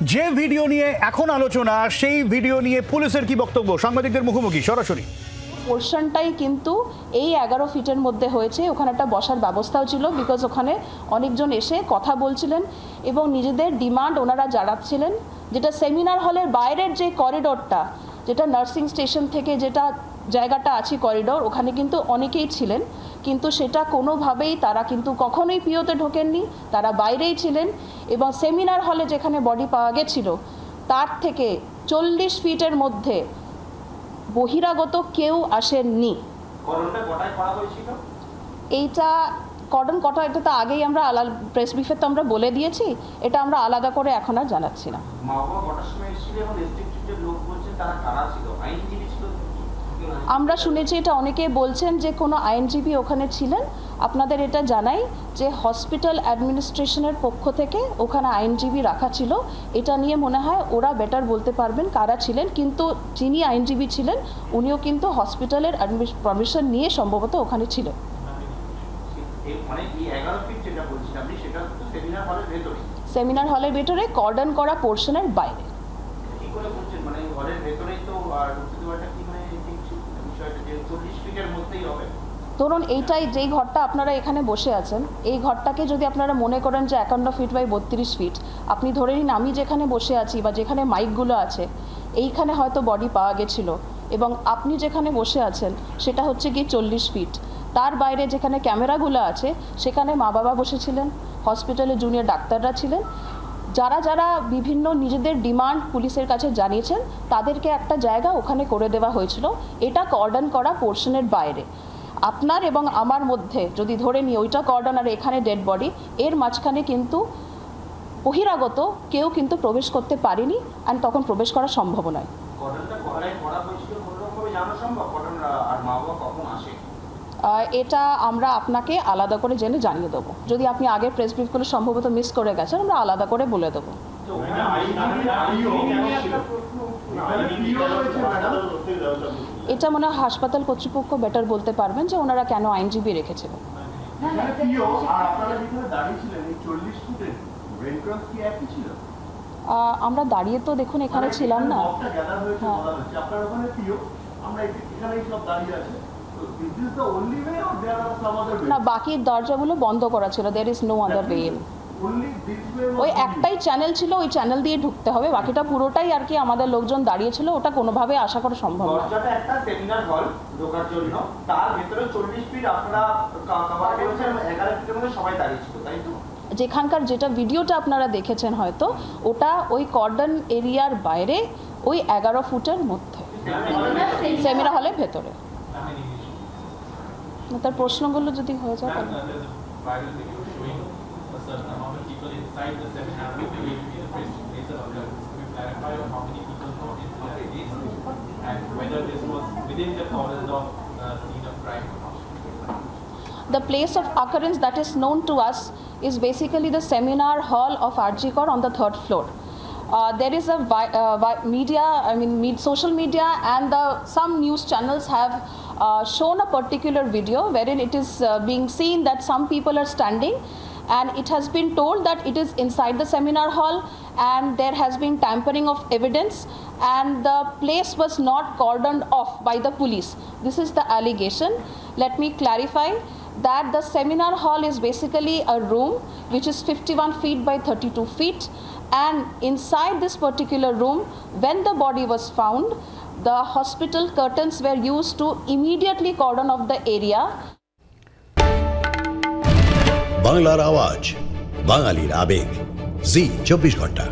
যে ভিডিও নিয়ে এখন আলোচনা, সেই ভিডিও নিয়ে পুলিশের কি বক্তব্য? সাংবাদিকদের মুখোমুখি, সরাসরি। পোর্শনটাই কিন্তু এই এগারো ফিটের মধ্যে হয়েছে। ওখানে একটা বসার ব্যবস্থাও ছিল বিকজ ওখানে অনেকজন এসে কথা বলছিলেন এবং নিজেদের ডিমান্ড ওনারা জানাচ্ছিলেন। যেটা সেমিনার হলের বাইরের যে করিডোরটা যেটা নার্সিং স্টেশন থেকে যেটা জায়গাটা আছে করিডোর ওখানে কিন্তু অনেকেই ছিলেন। কিন্তু সেটা কোনোভাবেই তারা কিন্তু কখনোই পিওতে ঢোকেননি। তারা বাইরেই ছিলেন এবং সেমিনার হলে যেখানে বডি পাওয়া গেছিল তার থেকে চল্লিশ ফিটের মধ্যে বহিরাগত কেউ আসেননি। এইটা কটন কটা এটা তো আগেই আমরা আলাদা প্রেস ব্রিফে তো আমরা বলে দিয়েছি এটা আমরা আলাদা করে এখন আর জানাচ্ছি না। আমরা শুনেছি, এটা অনেকে বলছেন যে কোনো আইনজীবী ওখানে ছিলেন। আপনাদের এটা জানাই যে হসপিটাল অ্যাডমিনিস্ট্রেশনের পক্ষ থেকে ওখানে আইনজীবী রাখা ছিল। এটা নিয়ে মনে হয় ওরা বেটার বলতে পারবেন কারা ছিলেন, কিন্তু যিনি আইনজীবী ছিলেন, উনিও কিন্তু হসপিটালের পারমিশন নিয়ে সম্ভবত ওখানে ছিলেন। মানে সেমিনার হলের ভেতরে কর্ডন করা পোর্শনের বাইরে ঢুকতে দেওয়াটা কি মানে ঠিক ছিল? বিষয়টা যে চল্লিশ ফিটের মধ্যেই হবে ধরুন এইটাই, যেই ঘরটা আপনারা এখানে বসে আছেন, এই ঘরটাকে যদি আপনারা মনে করেন যে একান্ন ফিট বাই বত্রিশ ফিট আপনি ধরে নিন আমি যেখানে বসে আছি বা যেখানে মাইকগুলো আছে, এইখানে হয়তো বডি পাওয়া গেছিল এবং আপনি যেখানে বসে আছেন, সেটা হচ্ছে গিয়ে চল্লিশ ফিট তার বাইরে যেখানে ক্যামেরাগুলো আছে, সেখানে মা বাবা বসেছিলেন হসপিটালে জুনিয়র ডাক্তাররা ছিলেন যারা যারা বিভিন্ন নিজেদের ডিমান্ড পুলিশের কাছে জানিয়েছেন, তাদেরকে একটা জায়গা ওখানে করে দেওয়া হয়েছিল। এটা কর্ডন করা পোর্শনের বাইরে। আপনার এবং আমার মধ্যে যদি ধরে নিই, ওইটা কর্ডন আর এখানে ডেড বডি, এর মাঝখানে কিন্তু বহিরাগত কেউ কিন্তু প্রবেশ করতে পারেনি অ্যান্ড তখন প্রবেশ করা সম্ভব নয়। করা হয়েছিল, কোনোরকমভাবে জানা সম্ভব? আর মা বাবা কখন আসে এটা আমরা আপনাকে আলাদা করে জেনে জানিয়ে দেবো। যদি আপনি আগের প্রেস ব্রিফগুলো সম্ভবত মিস করে গেছেন আমরা আলাদা করে বলে দেবো? এটা মনে হয় হাসপাতাল কর্তৃপক্ষ বেটার বলতে পারবেন যে ওনারা কেন আইনজীবী রেখেছিলেন এখানে প্রিয় আর আপনারা যেখানে দাঁড়িয়েছিলেন এই চল্লিশ ফুটের রেড ক্রস কি একই ছিল? আহ, আমরা দাঁড়িয়ে তো দেখুন এখানে ছিলাম না। হ্যাঁ। না বাকি দরজাগুলো বন্ধ করা ছিল। There is no other way ওই একটাই চ্যানেল ছিল ওই চ্যানেল দিয়ে ঢুকতে হবে। বাকিটা পুরোটাই আর কি আমাদের লোকজন দাঁড়িয়ে ছিল ওটা কোনোভাবে আশা করা সম্ভব না। দরজাটা একটা সেমিনার হল ঢোকার জন্য। তার ভেতরে চল্লিশ ফিট আপনারা কভার করেছেন এগারো ফিটের মধ্যে সবাই দাঁড়িয়ে ছিল তাই তো? যেখানকার যেটা ভিডিওটা আপনারা দেখেছেন হয়তো ওটা ওই কর্ডন এরিয়ার বাইরে ওই এগারো ফুটের মধ্যে। সেমিনার হলের ভেতরে। তার প্রশ্নগুলো যদি হয়ে যায় Ma'am, তাহলে- uh, there's a viral video showing a certain amount of people inside the seminar with the way the place place of occurrence. Could you clarify on how many people got into that place and whether this was within the corridors of uh, scene of crime or not? The place of occurrence that is known to us is basically the seminar hall of Arjikor on the third floor. Uh, there is a vi- uh, vi- media, I mean, med- social media, and the, some news channels have uh, shown a particular video wherein it is uh, being seen that some people are standing, and it has been told that it is inside the seminar hall, and there has been tampering of evidence, and the place was not cordoned off by the police. This is the allegation. Let me clarify that the seminar hall is basically a room which is 51 feet by 32 feet and inside this particular room when the body was found the hospital curtains were used to immediately cordon off the area বাংলার আওয়াজ বাঙালির আবেগ জি চব্বিশ ঘন্টা